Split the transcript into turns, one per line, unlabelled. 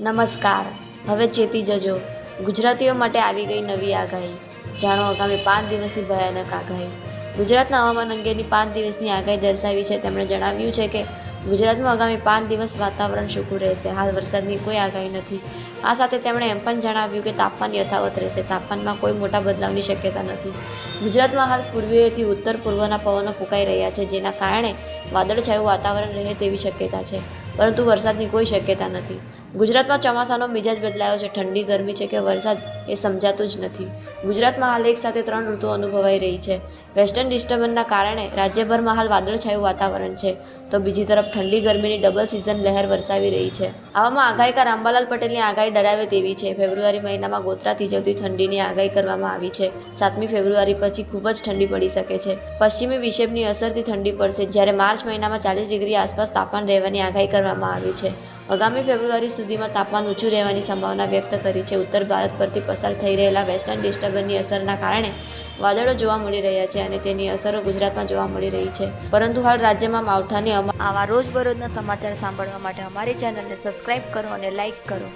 નમસ્કાર. હવે ચેતી જજો. ગુજરાતીઓ માટે આવી ગઈ નવી આગાહી. જાણો આગામી પાંચ દિવસની ભયાનક આગાહી. ગુજરાતના હવામાન અંગેની પાંચ દિવસની આગાહી દર્શાવી છે. તેમણે જણાવ્યું છે કે, ગુજરાતમાં આગામી પાંચ દિવસ વાતાવરણ સૂકું રહેશે. હાલ વરસાદની કોઈ આગાહી નથી. આ સાથે તેમણે એમ પણ જણાવ્યું કે, તાપમાન યથાવત રહેશે. તાપમાનમાં કોઈ મોટા બદલાવની શક્યતા નથી. ગુજરાતમાં હાલ પૂર્વીયથી ઉત્તર પૂર્વના પવનો ફૂંકાઈ રહ્યા છે, જેના કારણે વાદળછાયું વાતાવરણ રહે તેવી શક્યતા છે. પરંતુ વરસાદની કોઈ શક્યતા નથી. ગુજરાતમાં ચોમાસાનો મિજાજ બદલાયો છે. ઠંડી, ગરમી છે કે વરસાદ એ સમજાતું જ નથી. ગુજરાતમાં હાલ એક સાથે ત્રણ ઋતુ અનુભવાઈ રહી છે. વેસ્ટર્ન ડિસ્ટર્બન્સના કારણે રાજ્યભરમાં હાલ વાદળછાયું વાતાવરણ છે. તો બીજી તરફ ઠંડી, ગરમીની ડબલ સિઝન લહેર વરસાવી રહી છે. આવામાં આગાહીકાર અંબાલાલ પટેલની આગાહી ડરાવે તેવી છે. ફેબ્રુઆરી મહિનામાં ગોત્રા થીજવતી ઠંડીની આગાહી કરવામાં આવી છે. સાતમી ફેબ્રુઆરી પછી ખૂબ જ ઠંડી પડી શકે છે. પશ્ચિમી વિક્ષેપની અસરથી ઠંડી પડશે જ્યારે માર્ચ મહિનામાં ચાલીસ ડિગ્રી આસપાસ તાપમાન રહેવાની આગાહી કરવામાં આવી છે. આગામી ફેબ્રુઆરી સુધીમાં તાપમાન ઊંચું રહેવાની સંભાવના વ્યક્ત કરી છે. ઉત્તર ભારત પરથી પસાર થઈ રહેલા વેસ્ટર્ન ડિસ્ટર્બન્સની અસરના કારણે વાદળો જોવા મળી રહ્યા છે અને તેની અસરો ગુજરાતમાં જોવા મળી રહી છે. પરંતુ હાલ રાજ્યમાં માવઠાની આવા રોજબરોજના સમાચાર સાંભળવા માટે અમારી ચેનલને સબસ્ક્રાઇબ કરો અને લાઇક કરો.